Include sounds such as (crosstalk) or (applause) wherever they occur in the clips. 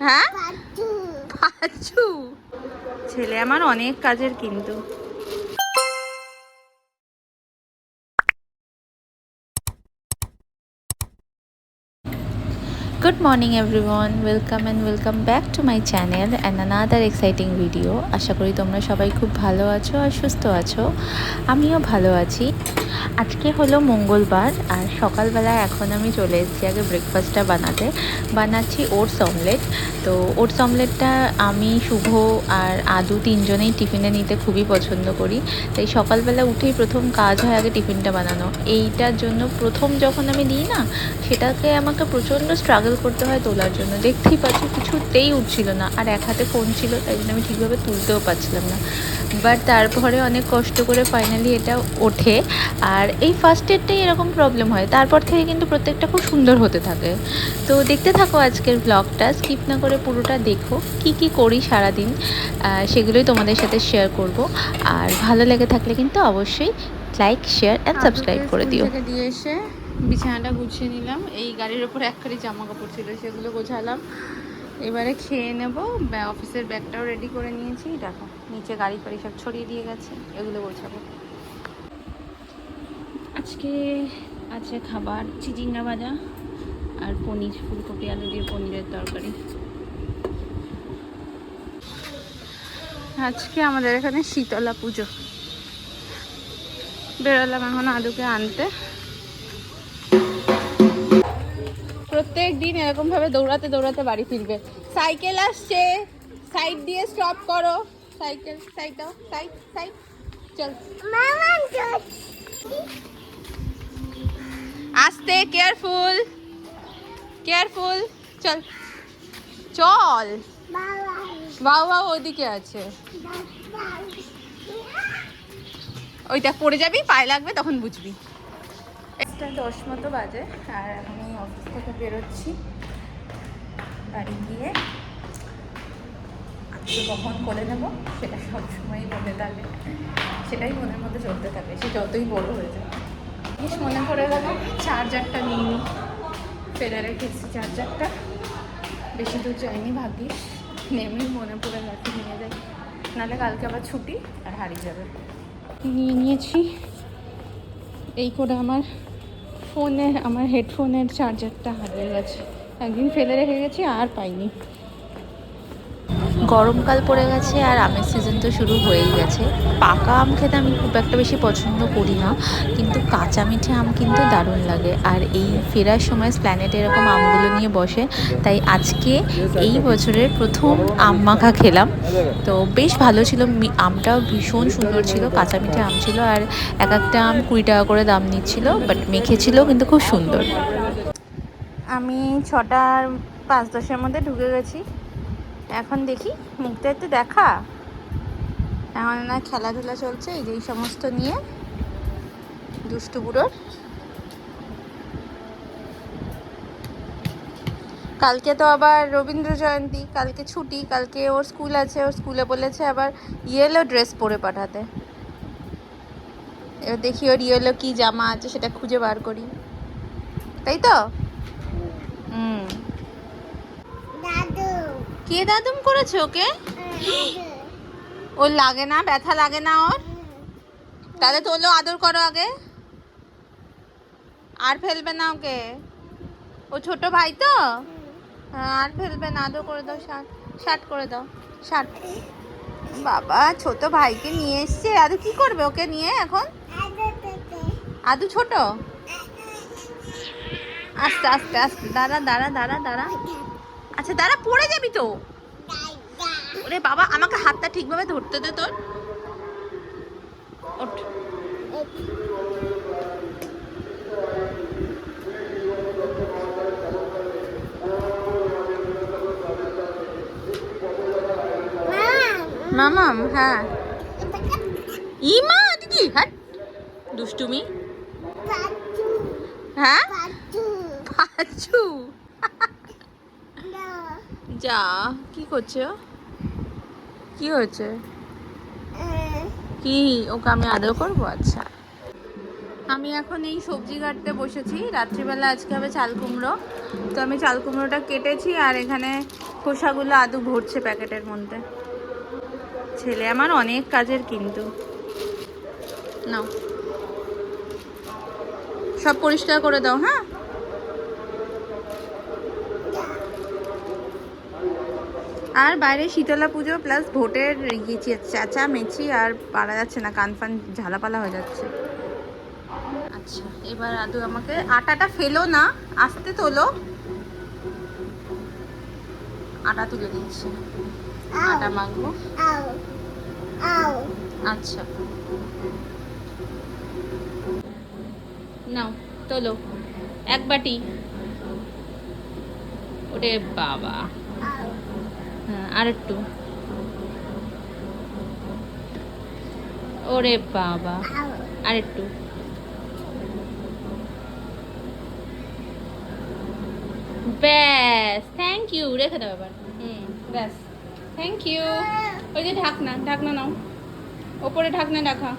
হ্যাঁ? পাঁচু। ছেলে আমার অনেক কাজের কিন্তু। Good morning everyone, welcome and welcome back to my channel and another exciting video আশা করি তোমরা সবাই খুব ভালো আছো আর সুস্থ আছো। আমিও ভালো আছি। আজকে হলো মঙ্গলবার আর সকালবেলা এখন আমি চলে এসেছি আগে ব্রেকফাস্টটা বানাতে। বানাচ্ছি ওটস অমলেট। তো ওটস অমলেটটা আমি শুভ আর আদু তিনজনেই টিফিনে নিতে খুবই পছন্দ করি। তাই সকালবেলা উঠেই প্রথম কাজ হয় আগে টিফিনটা বানানো। এইটার জন্য প্রথম যখন আমি দিই না সেটাকে আমাকে প্রচণ্ড স্ট্রাগল করতে হয় তোলার জন্য। দেখতেই পাচ্ছি কিছুতেই উঠছিল না। আর এক হাতে ফোন ছিল তাই জন্য আমি ঠিকভাবে তুলতেও পারছিলাম না। বাট তারপরে অনেক কষ্ট করে ফাইনালি এটা ওঠে। আর এই ফার্স্ট এডটাই এরকম প্রবলেম হয়। তারপর থেকে কিন্তু প্রত্যেকটা খুব সুন্দর হতে থাকে। তো দেখতে থাকো আজকের ব্লগটা স্কিপ না করে পুরোটা দেখো। কি কি করি সারাদিন সেগুলোই তোমাদের সাথে শেয়ার করব। আর ভালো লেগে থাকলে কিন্তু অবশ্যই লাইক শেয়ার অ্যান্ড সাবস্ক্রাইব করে দিও। দিয়ে এসে বিছানাটা গুছিয়ে নিলাম। এই গাড়ির ওপর এক খালি জামা কাপড় ছিল, সেগুলো গোছালাম। এবারে খেয়ে নেব। অফিসের ব্যাগটাও রেডি করে নিয়েছি। দেখো, নিচে গাড়ি ফাড়ি সব ছড়িয়ে দিয়ে গেছে, এগুলো গোছাবো। আজকে আছে খাবার, চিচিঙ্গা ভাজা আর পনির, ফুলকপি, আলু দিয়ে পনিরের তরকারি। আজকে আমাদের এখানে শীতলা পুজো। বেরোলাম এখন আলুকে আনতে। প্রত্যেক দিন এরকম ভাবে দৌড়াতে দৌড়াতে বাড়ি ফিরবে। সাইকেল আসছে। সাইড দিয়ে স্টপ করো। সাইকেল সাইড দাও। সাইড সাইড চল। আস্তে কেয়ারফুল কেয়ারফুল চল। চল। বাউ ওইদিকে আছে। ওইটা পড়ে যাবি, পায়ে লাগবে, তখন বুঝবি। একটা দশ মতো বাজে। আর এখন আমি অফিস থেকে বেরোচ্ছি। বাড়ি গিয়ে আজকে কখন করে নেব। সেটা সবসময়ই মনে থাকে। সেটাই মনের মধ্যে চলতে থাকে। সে যতই বড় হয়ে যায় জিনিস মনে পড়ে গেল, চার্জারটা নিয়ে নিই ফেলে রেখেছি চার্জারটা। বেশি দূর যাইনি ভাগ্যিস। নেমে মনে পড়ে গেছে নিয়ে যাই। নাহলে কালকে আবার ছুটি আর হারিয়ে যাবে। নিয়ে নিয়েছি। এই করে আমার ফোনে আমার হেডফোনের চার্জারটা হারিয়ে গেছে। একদিন ফেলে রেখে গেছি আর পাইনি। গরমকাল পড়ে গেছে আর আমের সিজন তো শুরু হয়েই গেছে। পাকা আম খেতে আমি খুব একটা বেশি পছন্দ করি না, কিন্তু কাঁচা মিঠে আম কিন্তু দারুণ লাগে। আর এই ফেরার সময় স্প্ল্যানেটে এরকম আমগুলো নিয়ে বসে, তাই আজকে এই বছরের প্রথম আম মাখা খেলাম। তো বেশ ভালো ছিল আমটাও ভীষণ সুন্দর ছিল, কাঁচা মিঠে আম ছিল আর এক একটা আম কুড়ি টাকা করে দাম নিচ্ছিল বাট মেখে ছিল কিন্তু খুব সুন্দর। আমি ছটার পাঁচ দশের মধ্যে ঢুকে গেছি। এখন দেখি মুখটা একটু দেখা। এখন না খেলাধুলা চলছে, এই যে এই সমস্ত নিয়ে দুষ্টু বুড়োর। কালকে তো আবার রবীন্দ্র জয়ন্তী, কালকে ছুটি, কালকে ওর স্কুল আছে, ওর স্কুলে বলেছে আবার ইয়েলো ড্রেস পরে পাঠাতে। এবার দেখি ওর ইয়েলো কি জামা আছে সেটা খুঁজে বার করি। তাই তো? হুম। কে দাদুম করেছে ওকে? ওর লাগে না? ব্যথা লাগে না ওর? তাহলে তোলো আদর করো আগে। আর ফেলবে না ওকে? ও ছোট ভাই তো? হ্যাঁ, আর ফেলবে না। আদর করে দাও শার্ট শার্ট করে দাও শার্ট। বাবা ছোট ভাইকে নিয়ে এসছে। আদু কি করবে ওকে নিয়ে এখন? আদু ছোট? আস্তে আস্তে আস্তে। দাঁড়া দাঁড়া দাঁড়া দাঁড়া। আচ্ছা দাঁড়া পড়ে যাবি তো। ওরে বাবা আমাকে হাতটা ঠিকভাবে ধরতে দে তোর। ওঠ। মামাম হ্যাঁ। ইমা দিদি হাট। দুষ্টুমি। হ্যাঁ? পাচু। (laughs) যা, কি করছে? কি হয়েছে? কি? ওকে আমি আদর করব? আচ্ছা। আমি এখন এই সবজি কাটতে বসেছি। রাত্রিবেলা আজকে হবে চাল কুমড়ো। তো আমি চাল কুমড়োটা কেটেছি আর এখানে খোসাগুলো আদু ভরছে প্যাকেটের মধ্যে। ছেলে আমার অনেক কাজের কিন্তু। নাও। সব পরিষ্কার করে দাও হ্যাঁ? আর বাইরে শীতলা পুজো প্লাস ভোটের ইয়ে চেঁচা মেচি আর পারা যাচ্ছে না কান ফান ঝালাপালা হয়ে যাচ্ছে। আচ্ছা এবার আদু আমাকে আটাটা ফেলো না আস্তে তোলো। আটা তুলে দিচ্ছি আটা মাখবো। আচ্ছা। নাও তোলো। এক বাটি। ওরে বাবা। আর একটু ওরে বাবা। আর একটু ব্যাস থ্যাংক ইউ রেখে দাও এবার। হুম, ব্যাস। থ্যাংক ইউ ওই যে ঢাকনা ঢাকনা নাও। ওপরে ঢাকনা রাখা।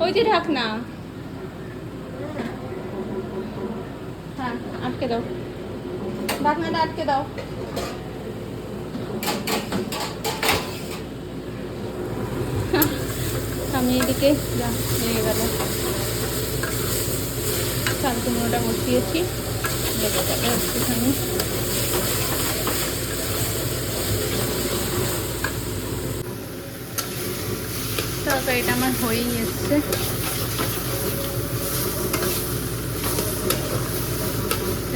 ওই যে ঢাকনা। হ্যাঁ আটকে দাও। ঢাকনাটা আটকে দাও। আমি যা, হয়ে গেল। চাল কুমড়োটা বসিয়েছি। যাবে একটুখানি। তরকারিটা আমার হয়েই এসছে।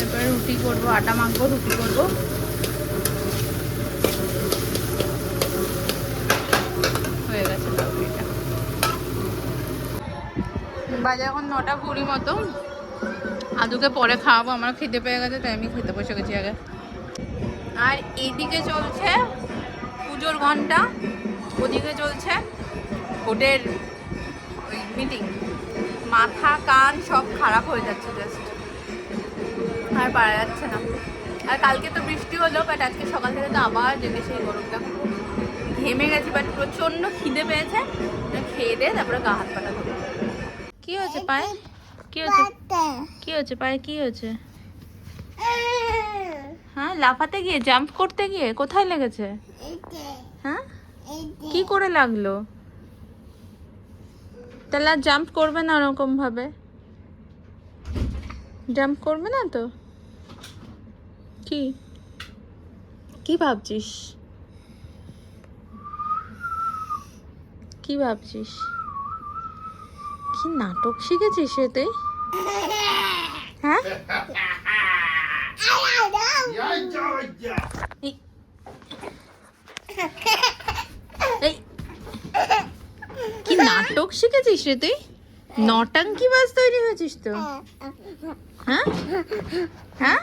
এরপরে রুটি করব, আটা মাখবো, রুটি করব হয়ে গেছে তরকারিটা বাজে এখন নটা কুড়ি মতো। আদুকে পরে খাওয়াবো আমার খেতে পেয়ে গেছে, তাই আমি খেতে বসে গেছি আগে। আর এইদিকে চলছে পুজোর ঘণ্টা ওদিকে চলছে ভোটের ওই মিটিং মাথা, কান সব খারাপ হয়ে যাচ্ছে জাস্ট আর পারা যাচ্ছে না। আর কালকে তো বৃষ্টি হলো বাট আজকে সকাল থেকে তো আবার যেতে সেই গরমটা। ঘেমে গেছি বাট প্রচণ্ড খিদে পেয়েছে। খেয়ে দিয়ে তারপরে গা হাত পাটা কি হয়েছে, পায়ে? কি হয়েছে? কি হয়েছে, পায়ে কি হয়েছে? হ্যাঁ লাফাতে গিয়ে জাম্প করতে গিয়ে কোথায় লেগেছে? হ্যাঁ? কি করে লাগল? তাহলে আর জাম্প করবে না ওরকম ভাবে? জাম্প করবে না তো? কি? কি ভাবছিস? কি ভাবছিস? কি নাটক শিখেছিস রে তুই হ্যাঁ কি নাটক শিখেছিস রে তুই নটাঙ্কি বাস তৈরি হয়েছিস তো? হ্যাঁ? হ্যাঁ?